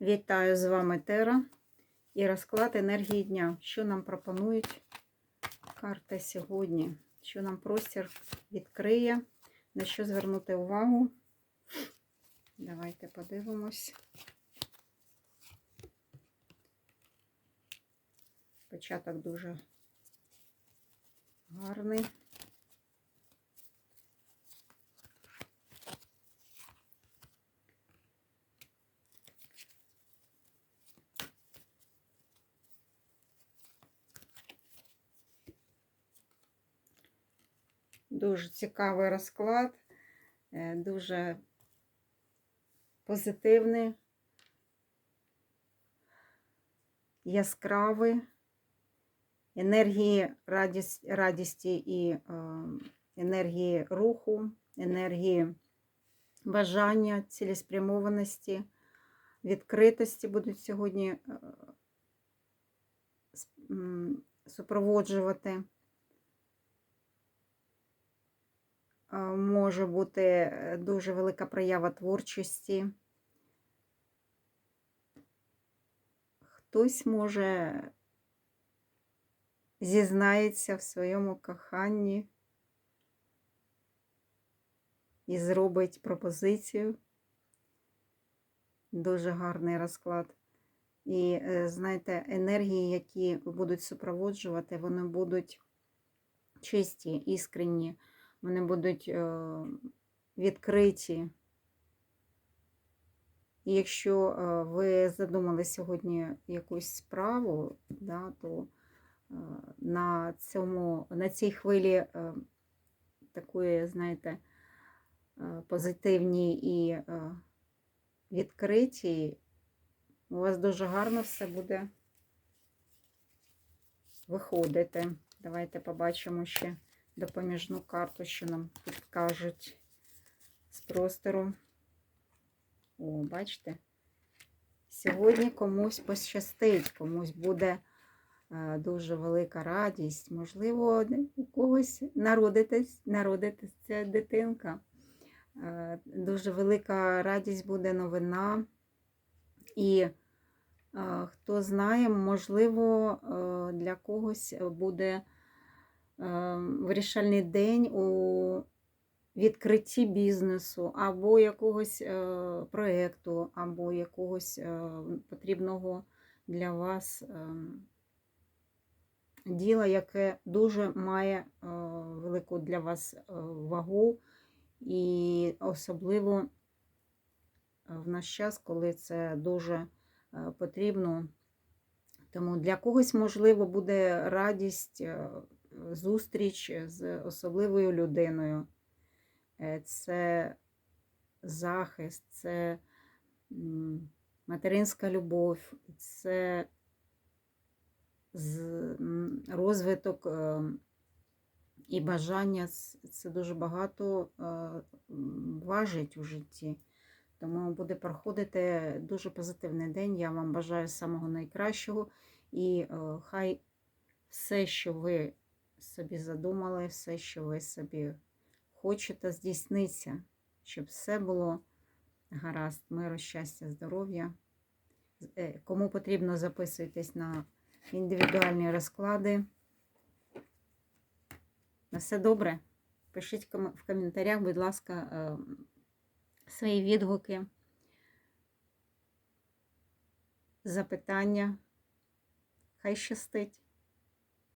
Вітаю з вами Тера і розклад енергії дня. Що нам пропонують карти сьогодні? Що нам простір відкриє? На що звернути увагу? Давайте подивимось. Початок дуже гарний. Дуже цікавий розклад, е, дуже позитивний, яскравий, енергії радість, радісті і е, енергії руху, енергії бажання, цілеспрямованості, відкритості будуть сьогодні е, супроводжувати. Може бути е, дуже велика проява творчості. Хтось може зізнається в своєму коханні і зробить пропозицію. Дуже гарний розклад. І е, знаєте, енергії, які будуть супроводжувати, вони будуть чисті, іскренні, вони будуть е, відкриті. І якщо е, ви задумали сьогодні якусь справу, да, то е, на, цьому, на цій хвилі такої, знаєте, позитивній і відкритій, у вас дуже гарно все буде виходити. Давайте побачимо ще допоміжну карту, що нам підкажуть з простору. О, бачите? Сьогодні комусь пощастить, комусь буде е, дуже велика радість. Можливо, у когось народитись, народиться дитинка. Е, Дуже велика радість буде новина. І е, хто знає, можливо, для когось буде вирішальний день у відкритті бізнесу, або якогось е, проєкту, або якогось е, потрібного для вас е, діла, яке дуже має е, велику для вас вагу, і особливо в наш час, коли це дуже потрібно. Тому для когось, можливо, буде радість, зустріч з особливою людиною. Е, Це захист, це материнська любов, це розвиток е, і бажання. Це дуже багато е, важить у житті. Тому буде проходити дуже позитивний день. Я вам бажаю самого найкращого. І хай все, що ви собі задумали, все, що ви собі хочете, здійсниться, щоб все було гаразд, миру, щастя, здоров'я. Е, Кому потрібно, записуйтесь на індивідуальні розклади. На все добре. Пишіть в коментарях, будь ласка, е, свої відгуки, запитання. Хай щастить!